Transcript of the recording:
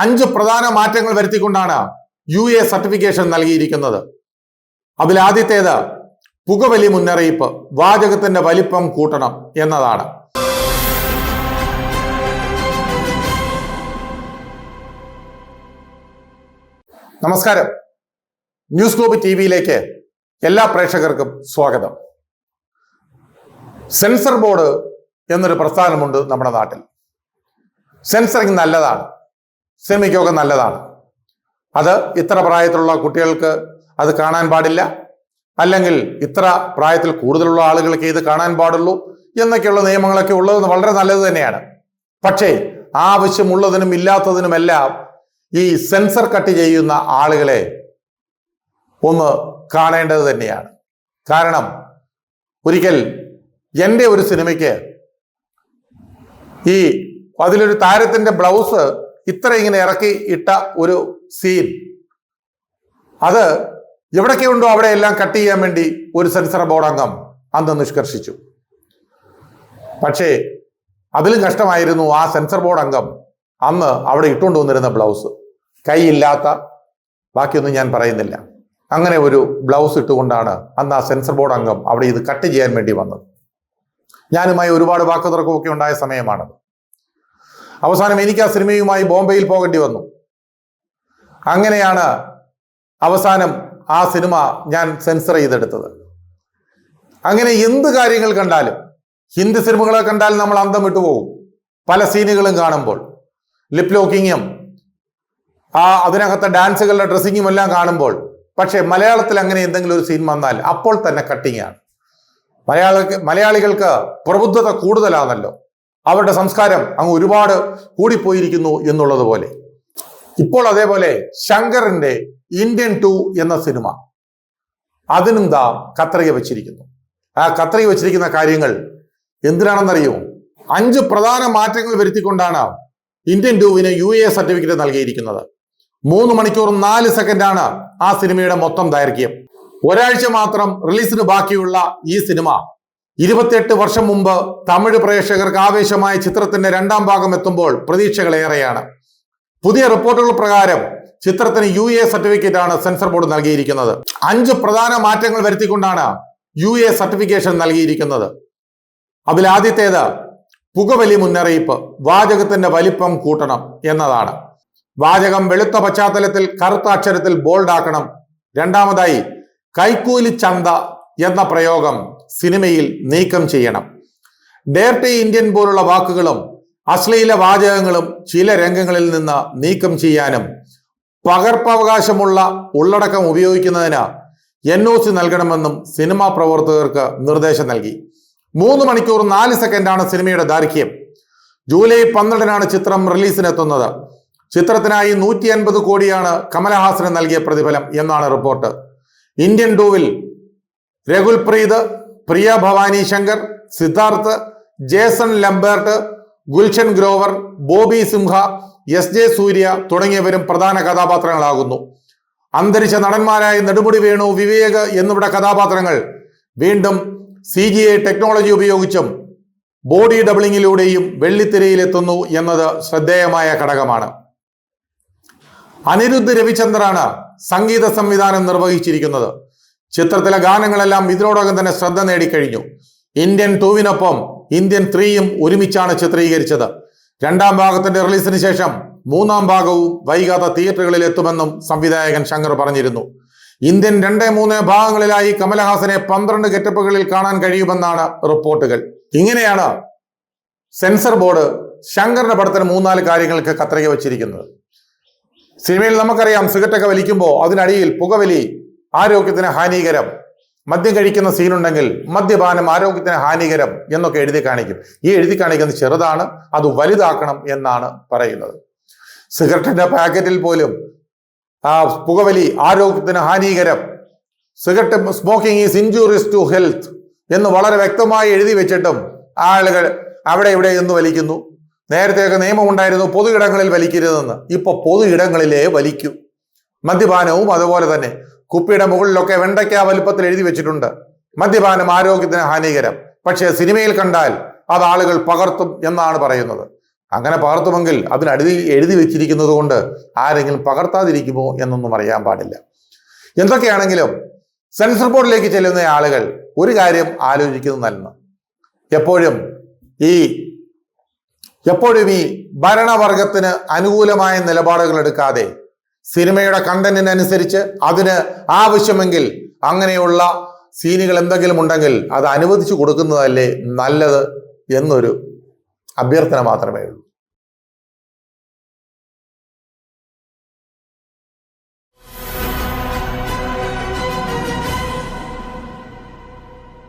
അഞ്ച് പ്രധാന മാറ്റങ്ങൾ വരുത്തിക്കൊണ്ടാണ് യു എ സർട്ടിഫിക്കേഷൻ നൽകിയിരിക്കുന്നത്. അതിലാദ്യത്തേത് പുകവലി മുന്നറിയിപ്പ് വാചകത്തിന്റെ വലിപ്പം കൂട്ടണം എന്നതാണ്. നമസ്കാരം. ന്യൂസ് ഗ്ലോബ് ടി വിയിലേക്ക് എല്ലാ പ്രേക്ഷകർക്കും സ്വാഗതം. സെൻസർ ബോർഡ് എന്നൊരു പ്രസ്ഥാനമുണ്ട് നമ്മുടെ നാട്ടിൽ. സെൻസറിങ് നല്ലതാണ്. സിനിമയ്ക്കൊക്കെ നല്ലതാണ്. അത് ഇത്ര പ്രായത്തിലുള്ള കുട്ടികൾക്ക് അത് കാണാൻ പാടില്ല. അല്ലെങ്കിൽ ഇത്ര പ്രായത്തിൽ കൂടുതലുള്ള ആളുകൾക്ക് ഇത് കാണാൻ പാടുള്ളൂ എന്നൊക്കെയുള്ള നിയമങ്ങളൊക്കെ ഉള്ളത് വളരെ നല്ലത് തന്നെയാണ്. പക്ഷേ ആവശ്യമുള്ളതിനും ഇല്ലാത്തതിനുമെല്ലാം ഈ സെൻസർ കട്ട് ചെയ്യുന്ന ആളുകളെ ഒന്ന് കാണേണ്ടത് തന്നെയാണ്. കാരണം ഒരിക്കൽ എന്റെ ഒരു സിനിമയ്ക്ക് ഈ അതിലൊരു താരത്തിന്റെ ബ്ലൗസ് ഇത്ര ഇങ്ങനെ ഇറക്കി ഇട്ട ഒരു സീൻ അത് എവിടൊക്കെ ഉണ്ടോ അവിടെ എല്ലാം കട്ട് ചെയ്യാൻ വേണ്ടി ഒരു സെൻസർ ബോർഡ് അംഗം അന്ന് നിഷ്കർഷിച്ചു. പക്ഷേ അതിലും കഷ്ടമായിരുന്നു ആ സെൻസർ ബോർഡ് അംഗം അന്ന് അവിടെ ഇട്ടുകൊണ്ട് വന്നിരുന്ന ബ്ലൗസ് കൈയില്ലാത്ത ബാക്കിയൊന്നും ഞാൻ പറയുന്നില്ല. അങ്ങനെ ഒരു ബ്ലൗസ് ഇട്ടുകൊണ്ടാണ് അന്ന് ആ സെൻസർ ബോർഡ് അംഗം അവിടെ ഇത് കട്ട് ചെയ്യാൻ വേണ്ടി വന്നത്. ഞാനുമായി ഒരുപാട് വാക്കുതർക്കമൊക്കെ ഉണ്ടായ സമയമാണത്. അവസാനം എനിക്ക് ആ സിനിമയുമായി ബോംബെയിൽ പോകേണ്ടി വന്നു. അങ്ങനെയാണ് അവസാനം ആ സിനിമ ഞാൻ സെൻസർ ചെയ്തെടുത്തത്. അങ്ങനെ എന്ത് കാര്യങ്ങൾ കണ്ടാലും ഹിന്ദി സിനിമകളെ കണ്ടാൽ നമ്മൾ അന്തം വിട്ടുപോകും പല സീനുകളും കാണുമ്പോൾ. ലിപ് ലോക്കിങ്ങും ആ അതിനകത്തെ ഡാൻസുകളുടെ ഡ്രസ്സിങ്ങും എല്ലാം കാണുമ്പോൾ. പക്ഷേ മലയാളത്തിൽ അങ്ങനെ എന്തെങ്കിലും ഒരു സീൻ വന്നാൽ അപ്പോൾ തന്നെ കട്ടിങ്ങാണ് മലയാള മലയാളികൾക്ക് പ്രബുദ്ധത കൂടുതലാണല്ലോ. അവരുടെ സംസ്കാരം അങ്ങ് ഒരുപാട് കൂടിപ്പോയിരിക്കുന്നു എന്നുള്ളത് പോലെ ഇപ്പോൾ അതേപോലെ ശങ്കറിന്റെ ഇന്ത്യൻ ടു എന്ന സിനിമ അതിനും ദാ കത്രിക വെച്ചിരിക്കുന്നു. ആ കത്രിക വെച്ചിരിക്കുന്ന കാര്യങ്ങൾ എന്തിനാണെന്നറിയോ? അഞ്ച് പ്രധാന മാറ്റങ്ങൾ വരുത്തിക്കൊണ്ടാണ് ഇന്ത്യൻ ടൂവിന് യു എ സർട്ടിഫിക്കറ്റ് നൽകിയിരിക്കുന്നത്. മൂന്ന് മണിക്കൂർ നാല് സെക്കൻഡാണ് ആ സിനിമയുടെ മൊത്തം ദൈർഘ്യം. ഒരാഴ്ച മാത്രം റിലീസിന് ബാക്കിയുള്ള ഈ സിനിമ ഇരുപത്തിയെട്ട് വർഷം മുമ്പ് തമിഴ് പ്രേക്ഷകർക്ക് ആവേശമായ ചിത്രത്തിന്റെ രണ്ടാം ഭാഗം എത്തുമ്പോൾ പ്രതീക്ഷകൾ ഏറെയാണ്. പുതിയ റിപ്പോർട്ടുകൾ പ്രകാരം ചിത്രത്തിന് യു എ സർട്ടിഫിക്കറ്റ് ആണ് സെൻസർ ബോർഡ് നൽകിയിരിക്കുന്നത്. അഞ്ച് പ്രധാന മാറ്റങ്ങൾ വരുത്തിക്കൊണ്ടാണ് യു എ സർട്ടിഫിക്കേഷൻ നൽകിയിരിക്കുന്നത്. അതിലാദ്യത്തേത് പുകവലി മുന്നറിയിപ്പ് വാചകത്തിന്റെ വലിപ്പം കൂട്ടണം എന്നതാണ്. വാചകം വെളുത്ത പശ്ചാത്തലത്തിൽ കറുത്ത അക്ഷരത്തിൽ ബോൾഡാക്കണം. രണ്ടാമതായി കൈക്കൂലി ചന്ത എന്ന പ്രയോഗം സിനിമയിൽ നീക്കം ചെയ്യണം. ഡേർട്ടി ഇന്ത്യൻ പോലുള്ള വാക്കുകളും അശ്ലീല വാചകങ്ങളും ചില രംഗങ്ങളിൽ നിന്ന് നീക്കം ചെയ്യാനും പകർപ്പവകാശമുള്ള ഉള്ളടക്കം ഉപയോഗിക്കുന്നതിന് എൻ ഒ സി നൽകണമെന്നും സിനിമാ പ്രവർത്തകർക്ക് നിർദ്ദേശം നൽകി. മൂന്ന് മണിക്കൂർ നാല് സെക്കൻഡാണ് സിനിമയുടെ ദൈർഘ്യം. ജൂലൈ പന്ത്രണ്ടിനാണ് ചിത്രം റിലീസിനെത്തുന്നത്. ചിത്രത്തിനായി നൂറ്റി അൻപത് കോടിയാണ് കമലഹാസന് നൽകിയ പ്രതിഫലം എന്നാണ് റിപ്പോർട്ട്. ഇന്ത്യൻ ടൂവിൽ Rakul Preet Priya Bhavani Shankar Siddharth Jason Lambert Gulshan Grover Bobby Simha S J Suryah തുടങ്ങിയവരും പ്രധാന കഥാപാത്രങ്ങളാകുന്നു. അന്തരിച്ച നടന്മാരായ നെടുമുടി വേണു വിവേക് എന്നിവിടെ കഥാപാത്രങ്ങൾ വീണ്ടും സി ജി ഐ ടെക്നോളജി ഉപയോഗിച്ചും ബോഡി ഡബിളിങ്ങിലൂടെയും വെള്ളിത്തിരയിലെത്തുന്നു എന്നത് ശ്രദ്ധേയമായ ഘടകമാണ്. അനിരുദ്ധ് രവിചന്ദ്രാണ് സംഗീത സംവിധാനം നിർവഹിച്ചിരിക്കുന്നത്. ചിത്രത്തിലെ ഗാനങ്ങളെല്ലാം ഇതിനോടകം തന്നെ ശ്രദ്ധ നേടിക്കഴിഞ്ഞു. ഇന്ത്യൻ ടൂവിനൊപ്പം ഇന്ത്യൻ ത്രീയും ഒരുമിച്ചാണ് ചിത്രീകരിച്ചത്. രണ്ടാം ഭാഗത്തിന്റെ റിലീസിന് ശേഷം മൂന്നാം ഭാഗവും വൈകാതെ തിയേറ്ററുകളിൽ എത്തുമെന്നും സംവിധായകൻ ശങ്കർ പറഞ്ഞിരുന്നു. ഇന്ത്യൻ രണ്ട് മൂന്ന് ഭാഗങ്ങളിലായി കമലഹാസനെ പന്ത്രണ്ട് ഗെറ്റപ്പുകളിൽ കാണാൻ കഴിയുമെന്നാണ് റിപ്പോർട്ടുകൾ. ഇങ്ങനെയാണ് സെൻസർ ബോർഡ് ശങ്കറിന്റെ പടത്തിന് മൂന്നാൽ കാര്യങ്ങൾക്ക് കത്രിക വച്ചിരിക്കുന്നത്. സിനിമയിൽ നമുക്കറിയാം സിഗരറ്റൊക്കെ വലിക്കുമ്പോൾ അതിനടിയിൽ പുകവലി ആരോഗ്യത്തിന് ഹാനികരം. മദ്യം കഴിക്കുന്ന സീനുണ്ടെങ്കിൽ മദ്യപാനം ആരോഗ്യത്തിന് ഹാനികരം എന്നൊക്കെ എഴുതി കാണിക്കും. ഈ എഴുതി കാണിക്കുന്നത് ചെറുതാണ് അത് വലുതാക്കണം എന്നാണ് പറയുന്നത്. സിഗരറ്റിന്റെ പാക്കറ്റിൽ പോലും ആ പുകവലി ആരോഗ്യത്തിന് ഹാനികരം. Cigarette smoking is injuries to health എന്ന് വളരെ വ്യക്തമായി എഴുതി വെച്ചിട്ടും ആളുകൾ അവിടെ ഇവിടെ എന്ന് വലിക്കുന്നു. നേരത്തെയൊക്കെ നിയമം ഉണ്ടായിരുന്നു പൊതു ഇടങ്ങളിൽ വലിക്കരുതെന്ന്. ഇപ്പൊ പൊതു ഇടങ്ങളിലേ വലിക്കും. മദ്യപാനവും അതുപോലെ തന്നെ. കുപ്പിയുടെ മുകളിലൊക്കെ വെണ്ടയ്ക്ക വലുപ്പത്തിൽ എഴുതി വെച്ചിട്ടുണ്ട്. മദ്യപാനം ആരോഗ്യത്തിന് ഹാനികരം. പക്ഷേ സിനിമയിൽ കണ്ടാൽ അത് ആളുകൾ പകർത്തും എന്നാണ് പറയുന്നത്. അങ്ങനെ പകർത്തുമെങ്കിൽ അതിന് എഴുതി എഴുതി വെച്ചിരിക്കുന്നത് കൊണ്ട് ആരെങ്കിലും പകർത്താതിരിക്കുമോ എന്നൊന്നും അറിയാൻ പാടില്ല. എന്തൊക്കെയാണെങ്കിലും സെൻസർ ബോർഡിലേക്ക് ചെല്ലുന്ന ആളുകൾ ഒരു കാര്യം ആലോചിക്കുന്നത് നല്ലത് എപ്പോഴും ഈ എപ്പോഴും ഈ ഭരണവർഗത്തിന് അനുകൂലമായ നിലപാടുകൾ എടുക്കാതെ സിനിമയുടെ കണ്ടന്റിനനുസരിച്ച് അതിന് ആവശ്യമെങ്കിൽ അങ്ങനെയുള്ള സീനുകൾ എന്തെങ്കിലും ഉണ്ടെങ്കിൽ അത് അനുവദിച്ചു കൊടുക്കുന്നതല്ലേ നല്ലത് എന്നൊരു അഭ്യർത്ഥന മാത്രമേ ഉള്ളൂ.